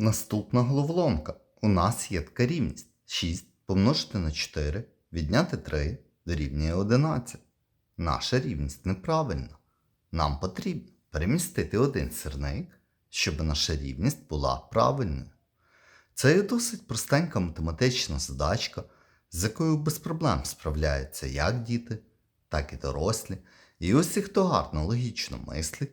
Наступна головоломка. У нас є така рівність. 6 помножити на 4, відняти 3 дорівнює 11. Наша рівність неправильна. Нам потрібно перемістити один сірник, щоб наша рівність була правильною. Це є досить простенька математична задачка, з якою без проблем справляються як діти, так і дорослі. І усі, хто гарно логічно мислить,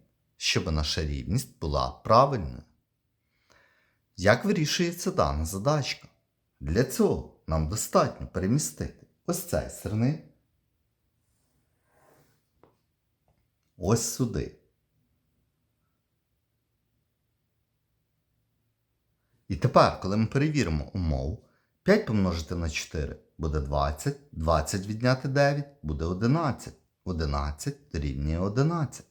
щоб наша рівність була правильною. Як вирішується дана задачка? Для цього нам достатньо перемістити ось цей сирник ось сюди. І тепер, коли ми перевіримо умову, 5 помножити на 4 буде 20, 20 відняти 9 буде 11. 11 дорівнює 11.